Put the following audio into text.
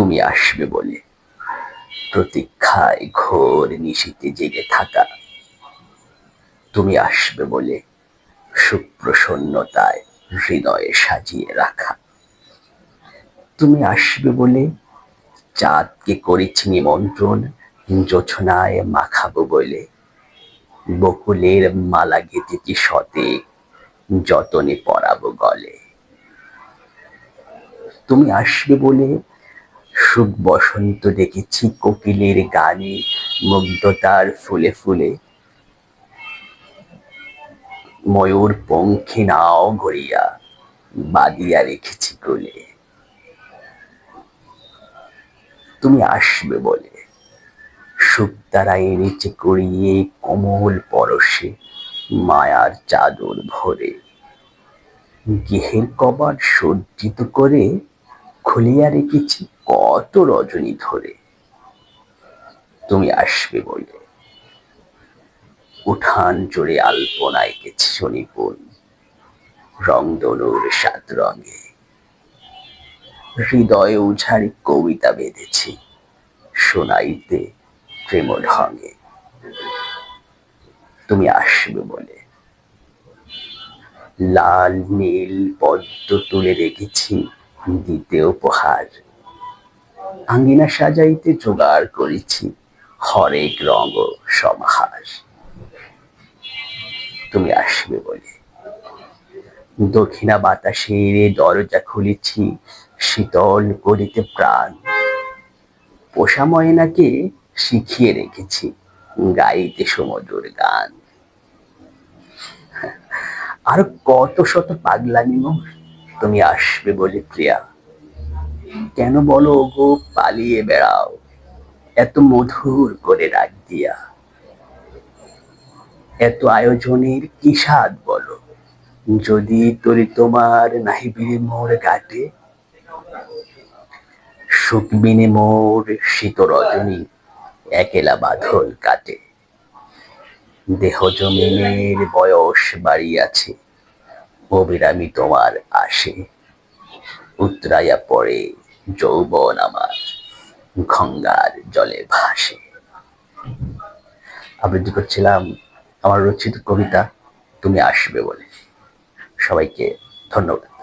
তুমি আসবে বলে। প্রতীক্ষায় ঘোর নিশীতে জেগে থাকা। তুমি আসবে বলে সুপ্রসন্নতায় হৃদয়ে সাজিয়ে রাখা। তুমি আসবে বলে চাঁদকে করেছি নিমন্ত্রণ জোছনায় মাখাবো বলে। বকুলের মালা গেঁথেছি সতে যতনে পরাবো গলে। তুমি আসবে বলে সুখ বসন্ত দেখেছি কোকিলের গানে মুগ্ধতার ফুলে ফুলে। ময়ূর পঙ্খে নাও গড়িয়া বাদিয়া রেখেছি কোলে। তুমি আসবে বলে সুখ তারা এনেছে করিয়ে কোমল পরশে মায়ার চাদর ভরে। গেহের কবার সজ্জিত করে খুলিয়া রেখেছি কত রজনী ধরে। তুমি আসবে বলে। উঠান জুড়ে আলপনা এঁকেছি শনিপুন রংদনুর সাত রঙে। হৃদয়ে উঝারি কবিতা বেঁধেছি শোনাইতে প্রেম ঢঙে তুমি আসবে বলে। লাল নীল পদ্ম তুলে রেখেছি দিতে উপহার। আঙ্গিনা সাজাইতে জোগাড় করেছি। হরেক রঙ ও সমাহার। তুমি আসবে বলে। দক্ষিণা বাতাসের দরজা খুলেছি, শীতল করিতে প্রাণ। পোষা ময়নাকে শিখিয়ে রেখেছি, গাইতে সমুদ্রের গান। আর কত শত পাগলামি তুমি আসবে বলে প্রিয়া। কেন বলো গো, পালিয়ে বেড়াও। এত মধুর করে রাখ দিয়া। এত আয়োজনের কি স্বাদ বলো। যদি তোরে তোমার নাহিবিরে মোর গাটে শুকবিনে মোর শীত রজনী একেলা বাঁধল কাটে। দেহ জমিনের বয়স বাড়িয়াছে, অবিরামি তোমার আসে, উতরাইয়া পড়ে যৌবন আমার, গঙ্গার জলে ভাসে। আবৃত্তি করছিলাম আমার রচিত কবিতা, তুমি আসবে বলে। সবাইকে ধন্যবাদ।